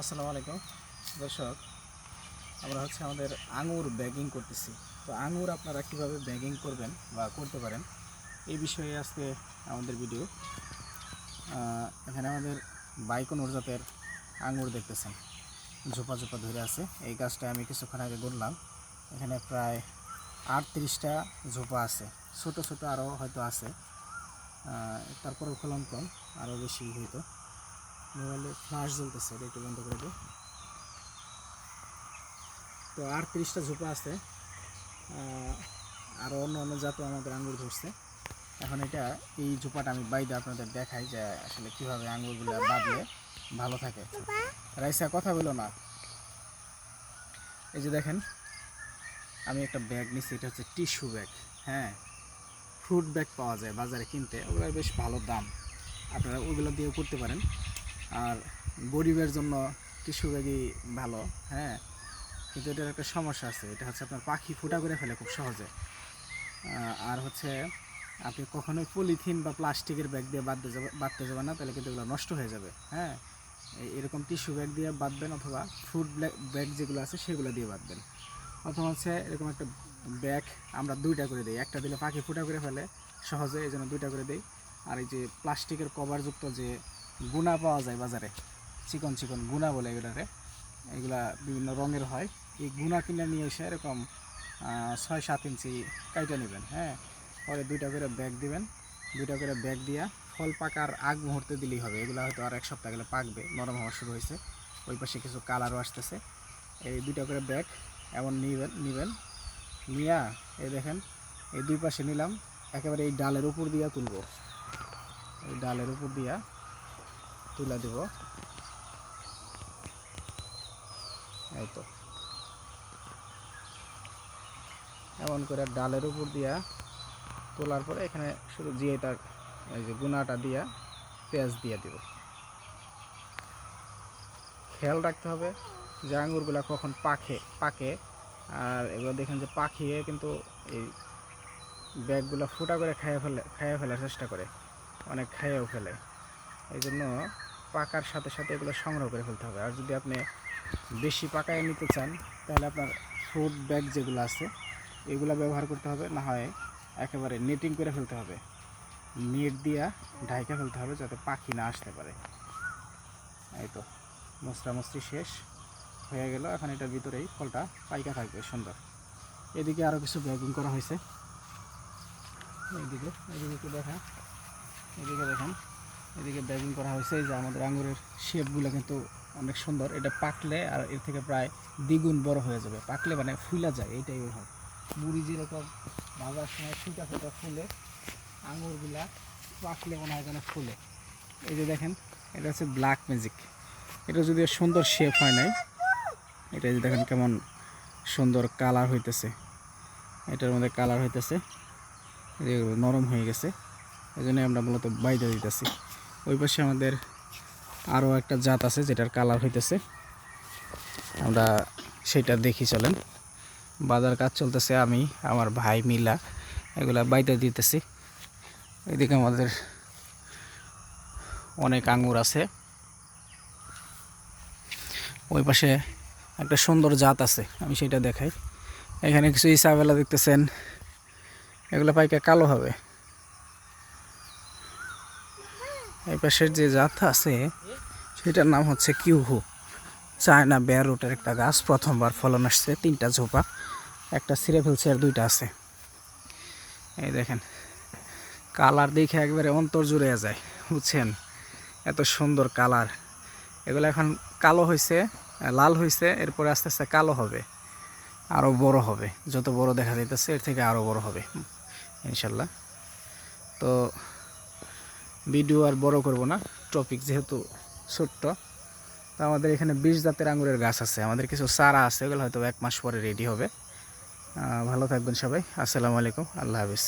আসসালামু আলাইকুম। দর্শক আমরা হচ্ছে আমাদের আঙুর ব্যাগিং করতেছি। তো আঙুর আপনারা কীভাবে ব্যাগিং করবেন বা করতে পারেন এই বিষয়ে আজকে আমাদের ভিডিও এখানে আমাদের বাইকন জাতের আঙুর দেখতেছেন। ঝোপা ঝোপা ধরে আছে। এই গাছটা আমি কিছুক্ষণ আগে করলাম এখানে প্রায় আটত্রিশটা ঝোপা আছে। ছোট ছোট আরও হয়তো আছে। আহ, তারপরেও ফলন কম আরও বেশি হইতো মোবাইলে ফ্লাশ জ্বলতেছে এটা একটু বন্ধ করে দিই। তো আর তিরিশটা ঝোপা আছে আরও অন্য অন্য জাতও আমাদের আঙ্গুর ধরছে। এখন এটা এই ঝোপাটা আমি বাইদে আপনাদের দেখাই যে আসলে কীভাবে আঙ্গুরগুলো বাঁধলে ভালো থাকে। রাইসা কথা বলো না। এই যে দেখেন আমি একটা ব্যাগ নিচ্ছি এটা হচ্ছে টিস্যু ব্যাগ হ্যাঁ? ফ্রুট ব্যাগ পাওয়া যায় বাজারে কিনতে ওগুলোর বেশ ভালো দাম। আপনারা ওগুলো দিয়ে করতে পারেন। আর গরিবের জন্য টিস্যু ব্যাগই ভালো হ্যাঁ? কিন্তু এটার একটা সমস্যা আছে, এটা হচ্ছে আপনার পাখি ফুটা করে ফেলে খুব সহজে। আর হচ্ছে আপনি কখনোই পলিথিন বা প্লাস্টিকের ব্যাগ দিয়ে বাঁধতে যাবে, বাঁধতে যাবেন না, তাহলে কিন্তু এগুলো নষ্ট হয়ে যাবে হ্যাঁ? এরকম টিস্যু ব্যাগ দিয়ে বাঁধবেন অথবা ফ্রুট ব্যাগ যেগুলো আছে সেগুলো দিয়ে বাঁধবেন। অথবা হচ্ছে এরকম একটা ব্যাগ আমরা দুইটা করে দিই, একটা দিলে পাখি ফুটা করে ফেলে সহজে, এই জন্য দুইটা করে দিই। আর এই যে প্লাস্টিকের কভারযুক্ত যে গুণা পাওয়া যায় বাজারে। চিকন চিকন গুণা বলে এগুলারে। এগুলা বিভিন্ন রঙের হয়। এই গুণা কিনে নিয়ে এসে এরকম ছয় সাত ইঞ্চি কাইটা নেবেন হ্যাঁ? পরে দুইটা করে ব্যাগ দিবেন। দুইটা করে ব্যাগ দিয়া ফল পাকার আগ মুহূর্তে দিলেই হবে। এগুলো হয়তো আর এক সপ্তাহ গেলে পাকবে, নরম হওয়া শুরু হয়েছে। ওই পাশে কিছু কালারও আসতেছে। এই দুইটা করে ব্যাগ এমন নিবেন নিবেন। নিয়া, এই দেখেন, এই দুই পাশে নিলাম। একেবারে এই ডালের উপর দিয়া তুলবো। এই ডালের উপর দিয়া তুলে দেব। এই তো। এমন করে ডালের উপর দিয়া তোলার পরে এখানে শুধু দিয়ে তার, এই যে গুনাটা দিয়া পেঁয়াজ দিয়ে দেব। খেয়াল রাখতে হবে যে আঙুরগুলা কখন পাকে পাকে। আর এগুলো দেখেন যে পাখিয়ে কিন্তু এই ব্যাগগুলো ফুটা করে খাইয়ে ফেলে, খাইয়ে ফেলার চেষ্টা করে। অনেক খাইয়েও ফেলে। এই জন্য পাকার সাথে সাথে এগুলো সংগ্রহ করে ফেলতে হবে। আর যদি আপনি বেশি পাকায় নিতে চান, তাহলে আপনার ফ্রুট ব্যাগ যেগুলো আছে, এগুলো ব্যবহার করতে হবে। না হয় একেবারে নেটিং করে ফেলতে হবে। নেট দিয়া ঢাইকা ফেলতে হবে যাতে পাখি না আসতে পারে। এই তো মশলি শেষ হয়ে গেল। এখন এটার ভিতরেই ফলটা পাইকা থাকবে, সুন্দর। এদিকে আরও কিছু ব্যাগিং করা হয়েছে। এইদিকে এদিকে দেখা। এদিকে দেখেন এদিকে ব্যাগিং করা হয়েছে যে আমাদের আঙুরের শেপগুলো কিন্তু অনেক সুন্দর। এটা পাকলে আর এর থেকে প্রায় দ্বিগুণ বড় হয়ে যাবে। পাকলে মানে ফুলা যায়, এইটাই ওই হয়। মুড়ি যেরকম ভাজার সময় ফুটা ফুটা ফুলে। আঙুরগুলা পাকলে মনে হয় যেন ফুলে। এই যে দেখেন, এটা হচ্ছে ব্ল্যাক ম্যাজিক এটা যদি সুন্দর শেপ হয় নাই, এটা যে দেখেন কেমন সুন্দর কালার হইতেছে। এটার মধ্যে কালার হইতেছে। এই নরম হয়ে গেছে। এই জন্য আমরা মূলত বাইরে দিতেছি। ওই পাশে আমাদের আরও একটা জাত আছে যেটার কালার হইতেছে। আমরা সেটা দেখি, চলেন। বাজার কাজ চলতেছে, আমি, আমার ভাই মিলা, এগুলা বাইতে দিতেছি। এদিকে আমাদের অনেক আঙুর আছে। ওই পাশে একটা সুন্দর জাত আছে, আমি সেটা দেখাই। এখানে কিছু ইসাবেলা দেখতেছেন, এগুলো পাইকা কালো হবে। এই পাশের যে জাত আছে, সেটার নাম হচ্ছে কিউহু। চায়না বেয়ার রুটের একটা গাছ, প্রথমবার ফলন আসছে, তিনটা ঝোপা, একটা ছিঁড়ে ফেলছে আর দুইটা আছে। এই দেখেন, কালার দেখে একবারে অন্তর জুড়ে যায়, বুঝছেন? এত সুন্দর কালার। এগুলো এখন কালো হয়েছে, লাল হয়েছে, এরপরে আস্তে আস্তে কালো হবে আরও বড় হবে। যত বড় দেখা যাইতেছে, এর থেকে আরও বড় হবে, ইনশাল্লাহ। তো ভিডিও আর বড় করব না টপিক যেহেতু ছোট্ট, তো আমাদের এখানে বিশ জাতের আঙুরের গাছ আছে। আমাদের কিছু চারা আছে, ওগুলো হয়তো এক মাস পরে রেডি হবে। ভালো থাকবেন সবাই। আসসালামু আলাইকুম। আল্লাহ হাফিজ।